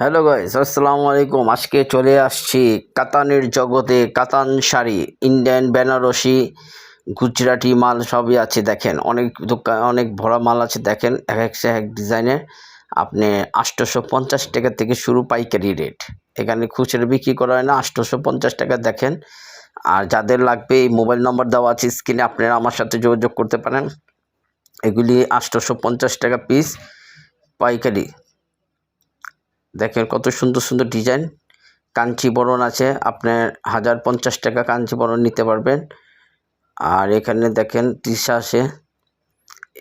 Hello guys আসসালামু আলাইকুম আজকে চলে আসছি কাতানের জগতে কাতান শাড়ি ইন্ডিয়ান বেনারসি গুজরাটি মাল সবই আছে দেখেন। অনেক দোকান, অনেক ভরা মাল আছে দেখেন। এক এক এক ডিজাইনের আপনি আটশোশো পঞ্চাশ টাকা থেকে শুরু পাইকারি রেট এখানে খুচরো বিক্রি করা হয় না আটশোশো পঞ্চাশ টাকা দেখেন। আর যাদের লাগবে এই মোবাইল নম্বর দেওয়া আছে স্ক্রিনে আপনারা আমার সাথে যোগাযোগ করতে পারেন। এগুলি আটশোশো পঞ্চাশ টাকা পিস পাইকারি। দেখেন কত সুন্দর সুন্দর ডিজাইন। কাঞ্চিবরণ আছে আপনার হাজার পঞ্চাশ টাকা কাঞ্চিবরণ নিতে পারবেন। আর এখানে দেখেন তিসা আছে,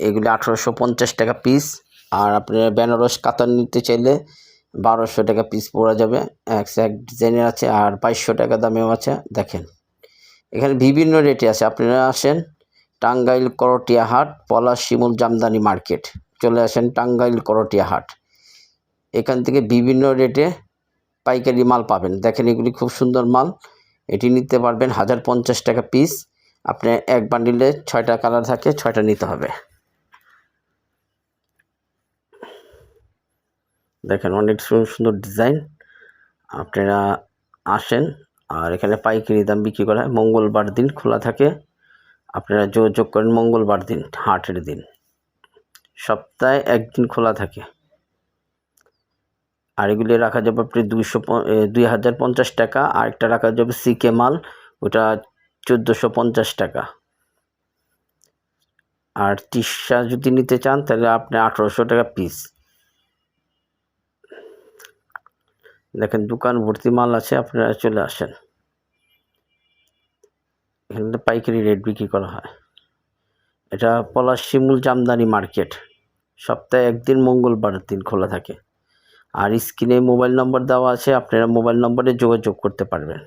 এগুলি আঠারোশো পঞ্চাশ টাকা পিস আর আপনার বেনারস কাতান নিতে চাইলে বারোশো টাকা পিস পড়া যাবে এক এক ডিজাইনের আছে। আর বাইশশো টাকা দামেও আছে, দেখেন। এখানে বিভিন্ন রেটে আছে, আপনারা আসেন টাঙ্গাইল করটিয়া হাট, পলাশ শিমুল জামদানি মার্কেট। চলে আসেন টাঙ্গাইল করটিয়া হাট। এখান থেকে বিভিন্ন রেটে পাইকারি মাল পাবেন। দেখেন এগুলি খুব সুন্দর মাল। এটি নিতে পারবেন হাজার পঞ্চাশ টাকা পিস আপনি এক বান্ডিলে ছয়টা কালার থাকে, ছয়টা নিতে হবে। দেখেন অনেক সুন্দর ডিজাইন আপনারা আসেন আর এখানে পাইকারি দাম বিক্রি করা হয়। মঙ্গলবার দিন খোলা থাকে। আপনারা যোগাযোগ করেন মঙ্গলবার দিন, হাটের দিন। সপ্তাহে একদিন খোলা থাকে। আর এগুলি রাখা যাবে আপনি দুইশো দুই হাজার পঞ্চাশ টাকা, আর একটা রাখা যাবে সিকে মাল, ওটা চোদ্দোশো পঞ্চাশ টাকা। আর তিসা যদি নিতে চান, তাহলে আপনি আঠেরোশো টাকা পিস দেখেন, দোকান ভর্তি মাল আছে, আপনারা চলে আসেন। এখানে পাইকারি রেট বিক্রি করা হয়। এটা পলাশ শিমুল জামদানি মার্কেট। সপ্তাহে একদিন, মঙ্গলবার দিন খোলা থাকে। আর স্ক্রিনে মোবাইল নম্বর দেওয়া আছে, আপনারা মোবাইল নম্বরে যোগাযোগ করতে পারবেন।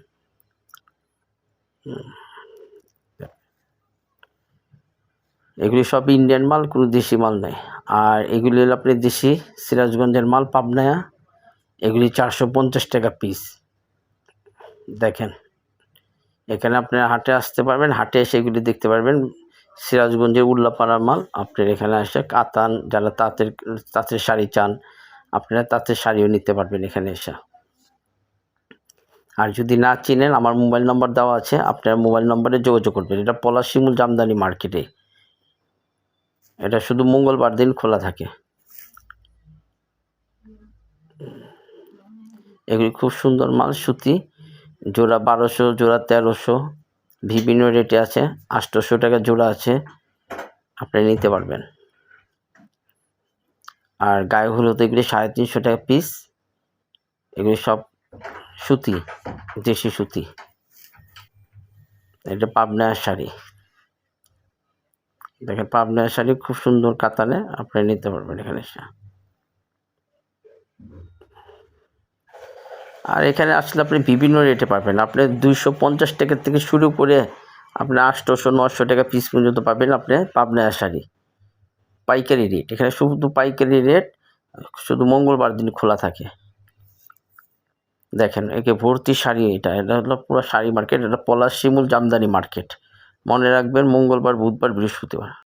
এগুলি সব ইন্ডিয়ান মাল, কোনো দেশি মাল নেই। আর এগুলি হলো আপনি দেশি সিরাজগঞ্জের মাল পাবনায়া এগুলি চারশো পঞ্চাশ টাকা পিস। দেখেন, এখানে আপনারা হাটে আসতে পারবেন, হাটে এসে এগুলি দেখতে পারবেন। সিরাজগঞ্জের উল্লাপাড়ার মাল, আপনার এখানে এসে কাতান, যারা তাঁতের তাঁতের শাড়ি চান আপনারা তাতে শাড়িও নিতে পারবেন এখানে এসে। আর যদি না চিনেন, আমার মোবাইল নম্বর দেওয়া আছে, আপনার মোবাইল নম্বরে যোগাযোগ করবেন। এটা পলাশিমুল জামদানি মার্কেটে। এটা শুধু মঙ্গলবার দিন খোলা থাকে। এগুলি খুব সুন্দর মাল, সুতি। জোড়া বারোশো, জোড়া তেরোশো, বিভিন্ন রেটে আছে। আটশোশো টাকা জোড়া আছে। আপনি নিতে পারবেন। আর গায়ে হলুদ, এগুলি সাড়ে তিনশো টাকা পিস এগুলি সব সুতি, দেশি সুতি। এটা পাবনার শাড়ি। দেখেন পাবনার শাড়ি খুব সুন্দর কাতানে আপনি নিতে পারবেন এখানে এসে। আর এখানে আসলে আপনি বিভিন্ন রেটে পাবেন। আপনি দুইশো পঞ্চাশ টাকা থেকে শুরু করে আপনি আটশোশো নশো টাকা পিস পর্যন্ত পাবেন আপনি পাবনার শাড়ি। পাইকারি রেট এখানে শুধু পাইকারি রেট শুধু মঙ্গলবার দিন খোলা থাকে। দেখেন, একে ভর্তি শাড়ি এটা। এটা হলো পুরো শাড়ি মার্কেট এটা পলাশ শিমুল জামদানি মার্কেট মনে রাখবেন মঙ্গলবার, বুধবার, বৃহস্পতিবার।